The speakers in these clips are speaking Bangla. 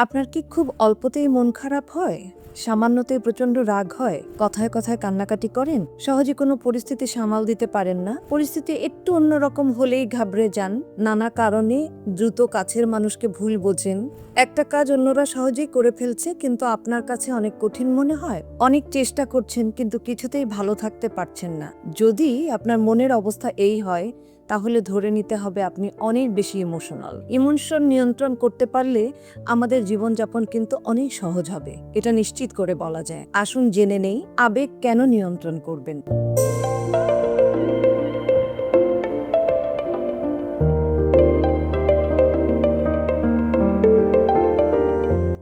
আপনার কি খুব অল্পতেই মন খারাপ হয়? সামান্যতেই প্রচণ্ড রাগ হয়? কথায় কথায় কান্নাকাটি করেন? সহজে কোনো পরিস্থিতি সামাল দিতে পারেন না? পরিস্থিতি একটু অন্যরকম হলেই ঘাবড়ে যান। নানা কারণে দ্রুত কাছের মানুষকে ভুল বোঝেন। একটা কাজ অন্যরা সহজেই করে ফেলছে, কিন্তু আপনার কাছে অনেক কঠিন মনে হয়। অনেক চেষ্টা করছেন, কিন্তু কিছুতেই ভালো থাকতে পারছেন না। যদি আপনার মনের অবস্থা এই হয় তাহলে ধরে নিতে হবে আপনি অনেক বেশি ইমোশনাল ইমোশন নিয়ন্ত্রণ করতে পারলে আমাদের জীবনযাপন কিন্তু অনেক সহজ হবে, এটা নিশ্চিত করে বলা যায়। আসুন জেনে নেই, আবেগ কেন নিয়ন্ত্রণ করবেন?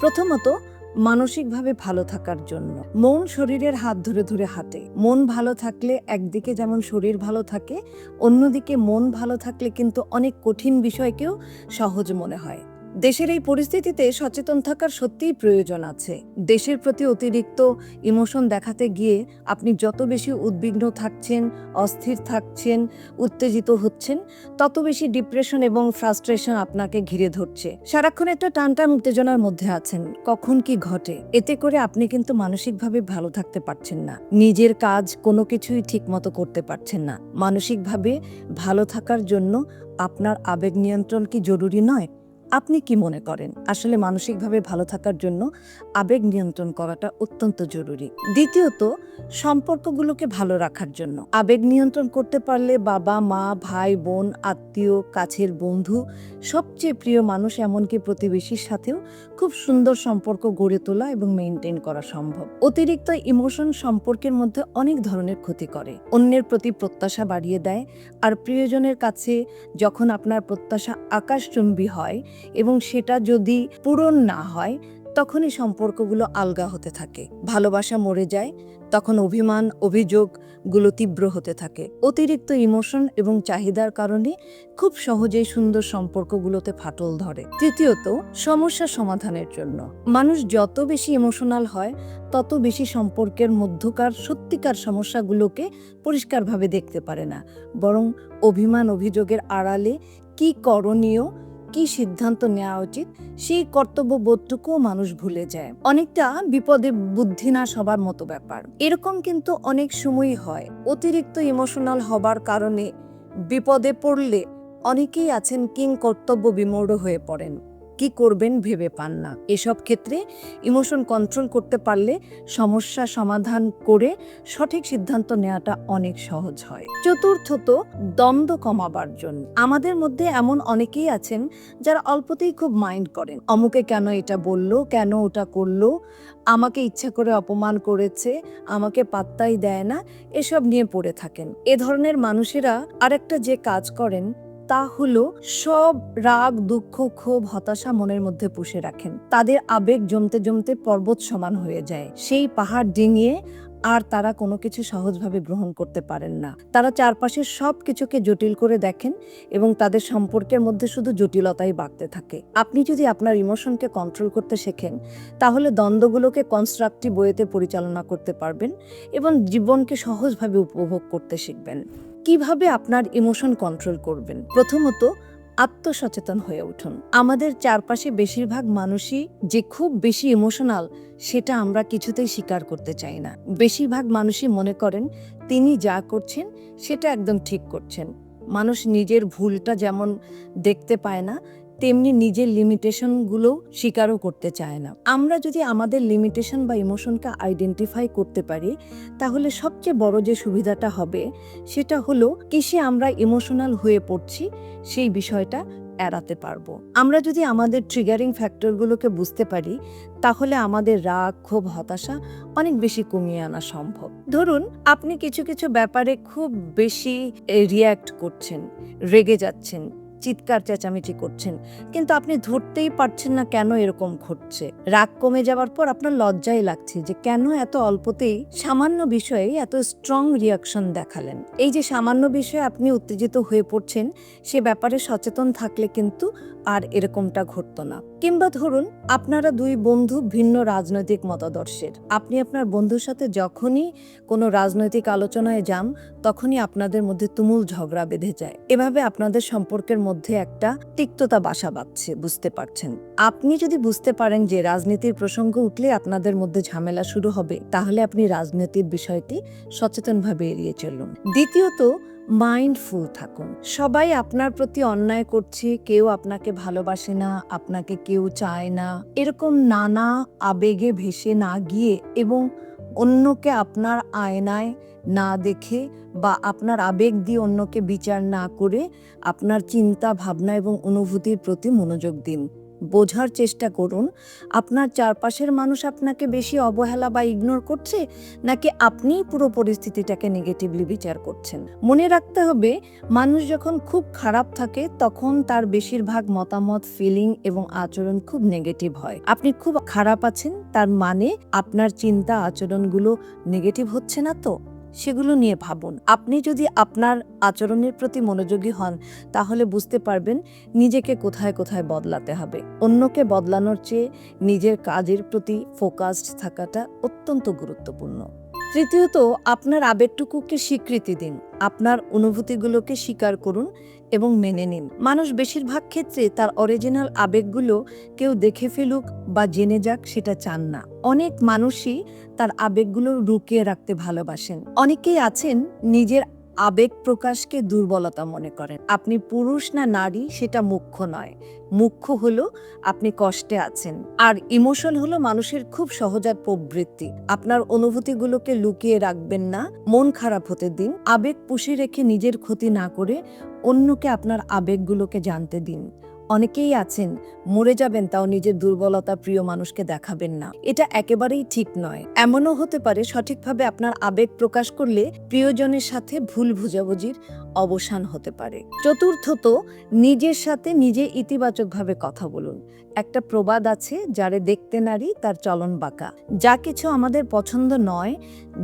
প্রথমত মানসিকভাবে ভালো থাকার জন্য। মন শরীরের হাত ধরে ধরে হাঁটে। মন ভালো থাকলে একদিকে যেমন শরীর ভালো থাকে, অন্যদিকে মন ভালো থাকলে কিন্তু অনেক কঠিন বিষয়কেও সহজ মনে হয়। দেশের এই পরিস্থিতিতে সচেতন থাকার সত্যিই প্রয়োজন আছে। দেশের প্রতি অতিরিক্ত ইমোশন দেখাতে গিয়ে আপনি যত বেশি উদ্বিগ্ন থাকছেন, অস্থির থাকছেন, উত্তেজিত হচ্ছেন, তত বেশি ডিপ্রেশন এবং ফ্রাস্ট্রেশন আপনাকে ঘিরে ধরছে। সারাক্ষণ একটা টানটান উত্তেজনার মধ্যে আছেন। কখন কি ঘটে? এতে করে আপনি কিন্তু মানসিকভাবে ভালো থাকতে পারছেন না। নিজের কাজ কোনো কিছুই ঠিকমতো করতে পারছেন না। মানসিকভাবে ভালো থাকার জন্য আপনার আবেগ নিয়ন্ত্রণ কি জরুরি নয়? আপনি কি মনে করেন? আসলে মানসিকভাবে ভালো থাকার জন্য আবেগ নিয়ন্ত্রণ করাটা অত্যন্ত জরুরি। দ্বিতীয়ত, সম্পর্কগুলোকে ভালো রাখার জন্য। আবেগ নিয়ন্ত্রণ করতে পারলে বাবা, মা, ভাই, বোন, আত্মীয়, কাছের বন্ধু, সবচেয়ে প্রিয় মানুষ এমনকি প্রতিবেশীর সাথেও খুব সুন্দর সম্পর্ক গড়ে তোলা এবং মেনটেন করা সম্ভব। অতিরিক্ত ইমোশন সম্পর্কের মধ্যে অনেক ধরনের ক্ষতি করে। অন্যের প্রতি প্রত্যাশা বাড়িয়ে দেয়। আর প্রিয়জনের কাছে যখন আপনার প্রত্যাশা আকাশচুম্বী হয় এবং সেটা যদি পূরণ না হয়, তখনই সম্পর্কগুলো আলগা হতে থাকে। ভালোবাসা মরে যায়, তখন অভিমান অভিযোগগুলো তীব্র হতে থাকে। অতিরিক্ত ইমোশন এবং চাহিদার কারণে খুব সহজেই সুন্দর সম্পর্কগুলোতে ফাটল ধরে। তৃতীয়ত, সমস্যা সমাধানের জন্য। মানুষ যত বেশি ইমোশনাল হয়, তত বেশি সম্পর্কের মধ্যকার সত্যিকার সমস্যাগুলোকে পরিষ্কারভাবে দেখতে পারে না। বরং অভিমান, অভিযোগের আড়ালে কি করণীয় কি সিদ্ধান্ত নেওয়া উচিত, সেই কর্তব্য বোধটুকুও মানুষ ভুলে যায়। অনেকটা বিপদে বুদ্ধি না সবার মতো ব্যাপার। এরকম কিন্তু অনেক সময়ই হয়। অতিরিক্ত ইমোশনাল হবার কারণে বিপদে পড়লে অনেকেই আছেন কিং কর্তব্য বিমূঢ় হয়ে পড়েন। কি করবেন ভেবে পান না। এসব ক্ষেত্রে ইমোশন কন্ট্রোল করতে পারলে সমস্যা সমাধান করে সঠিক সিদ্ধান্ত নেওয়াটা অনেক সহজ হয়। চতুর্থত, দ্বন্দ্ব কমাবার জন্য। আমাদের মধ্যে এমন অনেকেই আছেন যারা অল্পতেই খুব মাইন্ড করেন। অমুকে কেন এটা বলল? কেন ওটা করল? আমাকে ইচ্ছা করে অপমান করেছে, আমাকে পাত্তাই দেয় না, এসব নিয়ে পড়ে থাকেন। এ ধরনের মানুষেরা আরেকটা যে কাজ করেন তা হলো, সব রাগ, দুঃখ, ক্ষোভ, হতাশা মনের মধ্যে পুষে রাখেন। তাদের আবেগ জমতে জমতে পর্বত সমান হয়ে যায়। সেই পাহাড় ডিঙিয়ে আর তারা কোনো কিছু সহজভাবে গ্রহণ করতে পারেন না। তারা চারপাশের সব কিছুকে জটিল করে দেখেন এবং তাদের সম্পর্কের মধ্যে শুধু জটিলতাই বাড়তে থাকে। আপনি যদি আপনার ইমোশনকে কন্ট্রোল করতে শেখেন, তাহলে দ্বন্দ্বগুলোকে কনস্ট্রাকটিভ ওয়েতে পরিচালনা করতে পারবেন এবং জীবনকে সহজভাবে উপভোগ করতে শিখবেন। কীভাবে আপনার ইমোশন কন্ট্রোল করবেন? প্রথমত, আত্মসচেতন হয়ে উঠুন। আমাদের চারপাশে বেশিরভাগ মানুষই যে খুব বেশি ইমোশনাল সেটা আমরা কিছুতেই স্বীকার করতে চাই না। বেশিরভাগ মানুষই মনে করেন, তিনি যা করছেন, সেটা একদম ঠিক করছেন। মানুষ নিজের ভুলটা যেমন দেখতে পায় না তেমনি নিজের লিমিটেশনগুলো স্বীকারও করতে চায় না। আমরা যদি আমাদের লিমিটেশন বা ইমোশনকে আইডেন্টিফাই করতে পারি, তাহলে সবচেয়ে বড় যে সুবিধাটা হবে, সেটা হলো কিসে আমরা ইমোশনাল হয়ে পড়ছি, সেই বিষয়টা এড়াতে পারব। আমরা যদি আমাদের ট্রিগারিং ফ্যাক্টরগুলোকে বুঝতে পারি, তাহলে আমাদের রাগ, ক্ষোভ, হতাশা অনেক বেশি কমিয়ে আনা সম্ভব। ধরুন, আপনি কিছু কিছু ব্যাপারে খুব বেশি রিয়্যাক্ট করছেন, রেগে যাচ্ছেন চিৎকার চেঁচামেচি করছেন। কিন্তু আপনি ধরতেই পারছেন না কেন এরকম ঘটছে। রাগ কমে যাওয়ার পর আপনার লজ্জাই লাগছে যে কেন এত অল্পতেই সামান্য বিষয়ে এত স্ট্রং রিয়াকশন দেখালেন। এই যে সামান্য বিষয়ে আপনি উত্তেজিত হয়ে পড়ছেন, সে ব্যাপারে সচেতন থাকলে কিন্তু আর এরকমটা ঘটতো না। কিংবা ধরুন, আপনারা দুই বন্ধু ভিন্ন রাজনৈতিক মতাদর্শের। আপনি আপনার বন্ধুর সাথে যখনই কোনো রাজনৈতিক আলোচনায় যান, তখনই আপনাদের মধ্যে তুমুল ঝগড়া বেঁধে যায়। এভাবে আপনাদের সম্পর্কের মধ্যে একটা তিক্ততা বাসা বাঁধছে, বুঝতে পারছেন। আপনি যদি বুঝতে পারেন যে রাজনীতির প্রসঙ্গ উঠলে আপনাদের মধ্যে ঝামেলা শুরু হবে, তাহলে আপনি রাজনীতির বিষয়টি সচেতনভাবে এড়িয়ে চলুন। দ্বিতীয়ত, মাইন্ডফুল থাকুন। সবাই আপনার প্রতি অন্যায় করছে, কেউ আপনাকে ভালোবাসে না, আপনাকে কেউ চায় না। এরকম নানা আবেগে ভেসে না গিয়ে এবং অন্যকে আপনার আয়নায় না দেখে বা আপনার আবেগ দিয়ে অন্যকে বিচার না করে আপনার চিন্তা, ভাবনা এবং অনুভূতির প্রতি মনোযোগ দিন। বোঝার চেষ্টা করুন, আপনার চারপাশের মানুষ আপনাকে বেশি অবহেলা বা ইগনোর করছে, নাকি আপনিই পুরো পরিস্থিতিটাকে নেগেটিভলি বিচার করছেন? মনে রাখতে হবে, মানুষ যখন খুব খারাপ থাকে, তখন তার বেশিরভাগ মতামত ফিলিং এবং আচরণ খুব নেগেটিভ হয়। আপনি খুব খারাপ আছেন, তার মানে আপনার চিন্তা, আচরণগুলো নেগেটিভ হচ্ছে না তো? সেগুলো নিয়ে ভাবুন। আপনি যদি আপনার আচরণের প্রতি মনোযোগী হন, তাহলে বুঝতে পারবেন নিজেকে কোথায় কোথায় বদলাতে হবে। অন্যকে বদলানোর চেয়ে নিজের কাজের প্রতি ফোকাসড থাকাটা অত্যন্ত গুরুত্বপূর্ণ। তৃতীয়ত, আপনার আবেগটুকুকে স্বীকৃতি দিন। আপনার অনুভূতিগুলোকে স্বীকার করুন এবং মেনে নিন। মানুষ বেশিরভাগ ক্ষেত্রে তার অরিজিনাল আবেগগুলো কেউ দেখে ফেলুক বা জেনে যাক সেটা চান না। অনেক মানুষই তার আবেগগুলো রুকিয়ে রাখতে ভালোবাসেন। অনেকেই আছেন নিজের আবেগ প্রকাশকে দুর্বলতা মনে করেন। আপনি পুরুষ না নারী, সেটা মুখ্য নয়। মুখ্য হলো আপনি কষ্টে আছেন। আর ইমোশন হলো মানুষের খুব সহজাত প্রবৃত্তি। আপনার অনুভূতিগুলোকে লুকিয়ে রাখবেন না, মন খারাপ হতে দিন। আবেগ পুষে রেখে নিজের ক্ষতি না করে অন্যকে আপনার আবেগগুলোকে জানতে দিন। অনেকেই আছেন, মরে যাবেন তাও নিজের দুর্বলতা প্রিয় মানুষকে দেখাবেন না। এটা একেবারেই ঠিক নয়। এমনও হতে পারে সঠিকভাবে আপনার আবেগ প্রকাশ করলে প্রিয়জনের সাথে ভুল বুঝাবুঝির অবসান হতে পারে। চতুর্থত, নিজের সাথে নিজে ইতিবাচকভাবে কথা বলুন। একটা প্রবাদ আছে, যারে দেখতে নারী, তার চলন বাঁকা। যা কিছু আমাদের পছন্দ নয়,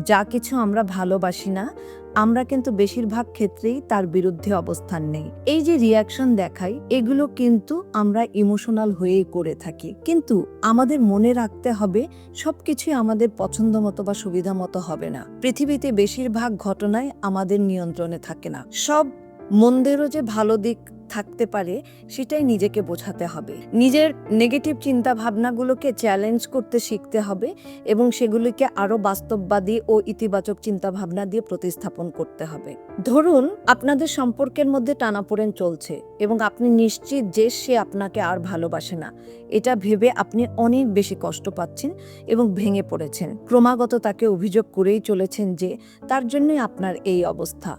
যা কিছু আমরা ভালোবাসি না আমরা কিন্তু বেশিরভাগ ক্ষেত্রেই তার বিরুদ্ধে অবস্থান নেই। এই যে রিয়াকশন দেখাই, এগুলো কিন্তু আমরা ইমোশনাল হয়েই করে থাকি। কিন্তু আমাদের মনে রাখতে হবে, সবকিছুই আমাদের পছন্দ মতো বা সুবিধা মতো হবে না। পৃথিবীতে বেশিরভাগ ঘটনায় আমাদের নিয়ন্ত্রণে থাকে না। সব মন্দেরও যে ভালো দিক থাকতে পারে, সেটাই নিজেকে বোঝাতে হবে। নিজের নেগেটিভ চিন্তা ভাবনাগুলোকে চ্যালেঞ্জ করতে শিখতে হবে এবং সেগুলিকে আরও বাস্তববাদী ও ইতিবাচক চিন্তা ভাবনা দিয়ে প্রতিস্থাপন করতে হবে। ধরুন, আপনাদের সম্পর্কের মধ্যে টানাপোড়েন চলছে এবং আপনি নিশ্চিত যে সে আপনাকে আর ভালোবাসে না। এটা ভেবে আপনি অনেক বেশি কষ্ট পাচ্ছেন এবং ভেঙে পড়েছেন। ক্রমাগত তাকে অভিযোগ করেই চলেছেন যে তার জন্যই আপনার এই অবস্থা।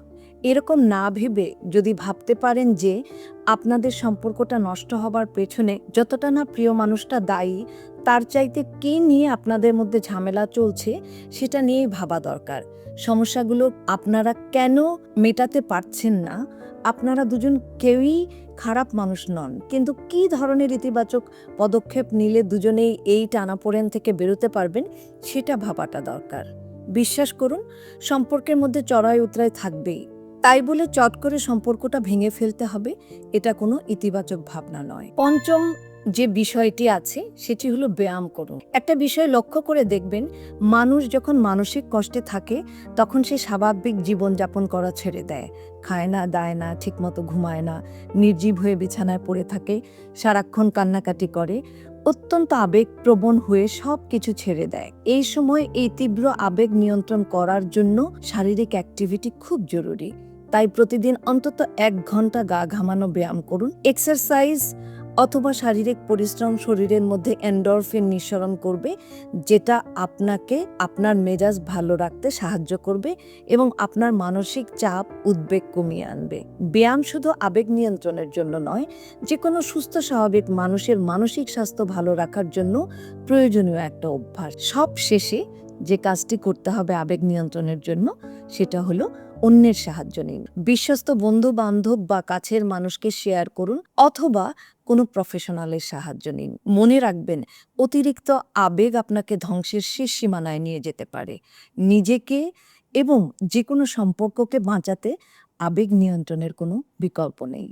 এরকম না ভেবে যদি ভাবতে পারেন যে আপনাদের সম্পর্কটা নষ্ট হবার পেছনে যতটা না প্রিয় মানুষটা দায়ী, তার চাইতে কে নিয়ে আপনাদের মধ্যে ঝামেলা চলছে সেটা নিয়েই ভাবা দরকার। সমস্যাগুলো আপনারা কেন মেটাতে পারছেন না? আপনারা দুজন কেউই খারাপ মানুষ নন, কিন্তু কি ধরনের ইতিবাচক পদক্ষেপ নিলে দুজনেই এই টানাপোড়েন থেকে বেরোতে পারবেন সেটা ভাবাটা দরকার। বিশ্বাস করুন, সম্পর্কের মধ্যে চড়াই উতরাই থাকবেই। তাই বলে চট করে সম্পর্কটা ভেঙে ফেলতে হবে, এটা কোনো ইতিবাচক ভাবনা নয়। পঞ্চম যে বিষয়টি আছে, সেটি হলো ব্যায়াম করুন। একটা বিষয় লক্ষ্য করে দেখবেন, মানুষ যখন মানসিক কষ্টে থাকে, তখন সে স্বাভাবিক জীবনযাপন করা ছেড়ে দেয়। খায় না, দায় না, ঠিকমতো ঘুমায় না, নির্জীব হয়ে বিছানায় পড়ে থাকে, সারাক্ষণ কান্নাকাটি করে, অত্যন্ত আবেগপ্রবণ হয়ে সব কিছু ছেড়ে দেয়। এই সময় এই তীব্র আবেগ নিয়ন্ত্রণ করার জন্য শারীরিক অ্যাক্টিভিটি খুব জরুরি। তাই প্রতিদিন অন্তত এক ঘণ্টা গা ঘামানো ব্যায়াম করুন। এক্সারসাইজ অথবা শারীরিক পরিশ্রম শরীরের মধ্যে এন্ডরফিন নিঃসরণ করবে, যেটা আপনাকে আপনার মেজাজ ভালো রাখতে সাহায্য করবে এবং আপনার মানসিক চাপ, উদ্বেগ কমিয়ে আনবে। ব্যায়াম শুধু আবেগ নিয়ন্ত্রণের জন্য নয় যে কোনো সুস্থ, স্বাভাবিক মানুষের মানসিক স্বাস্থ্য ভালো রাখার জন্য প্রয়োজনীয় একটা অভ্যাস। সব শেষে যে কাজটি করতে হবে আবেগ নিয়ন্ত্রণের জন্য, সেটা হলো অন্যের সাহায্য নিন। বিশ্বস্ত বন্ধু বান্ধব বা কাছের মানুষকে শেয়ার করুন অথবা কোনো প্রফেশনালের সাহায্য নিন। মনে রাখবেন, অতিরিক্ত আবেগ আপনাকে ধ্বংসের শেষ সীমানায় নিয়ে যেতে পারে। নিজেকে এবং যে কোনো সম্পর্ককে বাঁচাতে আবেগ নিয়ন্ত্রণের কোনো বিকল্প নেই।